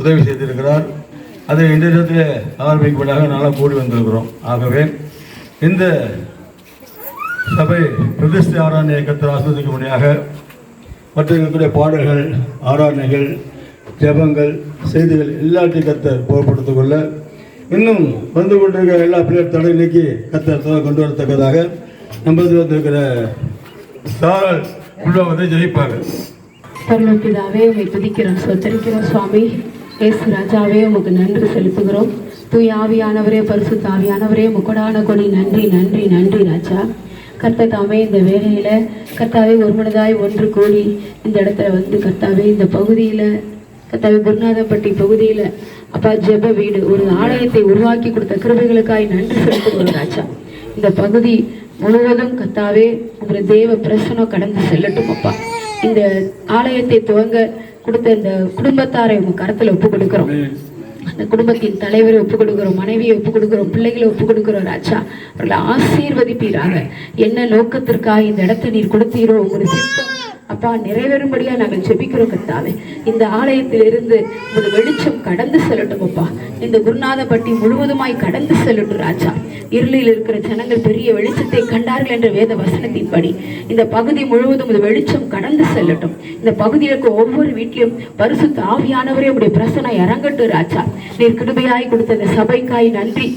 உதவி செய்திருக்கிறார். அதை இந்த இடத்திலே ஆரம்பிக்கப்படாக நல்லா கூடி வந்திருக்கிறோம். ஆகவே இந்த சபை பிரதிஷ்டை ஆராதனை இயக்கத்தில் ஆஸ்வதிக்கும்படியாக மற்ற இருக்கக்கூடிய பாடல்கள் ஆராதனைகள் ஜபங்கள் செய்திகள் எல்லாத்தையும் கத்தர் போர்ப்படுத்திக் கொள்ள இன்னும் வந்து கொண்டிருக்கிற எல்லா பிள்ளைகள் தடை நீக்கி கத்தர் கொண்டு வரத்தக்கதாக நம்பது வந்திருக்கிற சாரல் குழுவை ஜெயிப்பார்கள் பரலோபிதாவே உமை துதிக்கிறோம் சொத்தரிக்கிறோம் சுவாமி. ஏசு ராஜாவே உமக்கு நன்றி செலுத்துகிறோம். தூய் ஆவியானவரே பரிசு தாவியானவரே முக்கடான கொடி. நன்றி நன்றி நன்றி ராஜா. கர்த்ததாமே இந்த வேலையில கர்த்தாவே ஒருமனதாய் ஒன்று கூடி இந்த இடத்துல வந்து கர்த்தாவே இந்த பகுதியில கர்த்தாவே குருநாதப்பட்டி பகுதியில அப்பா ஜெப வீடு ஒரு ஆலயத்தை உருவாக்கி கொடுத்த கிருபைகளுக்காய் நன்றி செலுத்துகிறோம் ராஜா. இந்த பகுதி முழுவதும் கர்த்தாவே ஒரு தேவ பிரசனம் கடந்து செல்லட்டும் அப்பா. இந்த ஆலயத்தை துவங்க கொடுத்த இந்த குடும்பத்தாரை உங்க கரத்துல ஒப்பு கொடுக்கிறோம். அந்த குடும்பத்தின் தலைவரை ஒப்பு கொடுக்கிறோம் மனைவியை ஒப்பு கொடுக்கிறோம் பிள்ளைகளை ஒப்பு கொடுக்கிறோம் ராஜா. அவர்களை ஆசீர்வதிப்பீராக. என்ன நோக்கத்திற்காக இந்த இடத்தை நீர் கொடுத்தீரோ உங்களுடைய சித்தம் அப்பா நிறைவேறும்படியா நாங்கள் ஜெபிக்கிறோம் கத்தாவே இந்த ஆலயத்திலிருந்து ஒரு வெளிச்சம் கடந்து செல்லட்டும் அப்பா. இந்த குருநாதப்பட்டி முழுவதுமாய் கடந்து செல்லட்டும் ராஜா. இருளில் இருக்கிற ஜனங்கள் பெரிய வெளிச்சத்தை கண்டார்கள் என்ற வேத வசனத்தின்படி. இந்த பகுதி முழுவதும் இது வெளிச்சம் கடந்து செல்லட்டும். இந்த பகுதியில் இருக்க ஒவ்வொரு வீட்டிலும் பரிசு தாவியானவரே உடைய பிரசனை இறங்கட்டும் ராஜா. நீர் கிருபையாய் கொடுத்த இந்த சபைக்காய் நன்றி.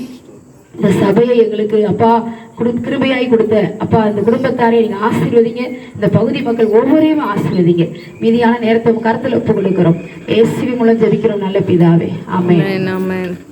இந்த சபையை எங்களுக்கு அப்பா குடு கிருபையாய் கொடுத்த அப்பா இந்த குடும்பத்தாரை நீங்க ஆசீர்வதிங்க. இந்த பகுதி மக்கள் ஒவ்வொருவரையும் ஆசீர்வதிங்க. மீதியான நேரத்தை கருத்தில் கருத்துல ஒப்பு கொடுக்கிறோம். ஏசிவி மூலம் ஜெபிக்கிறோம் நல்ல பிதாவே. ஆமே Amen.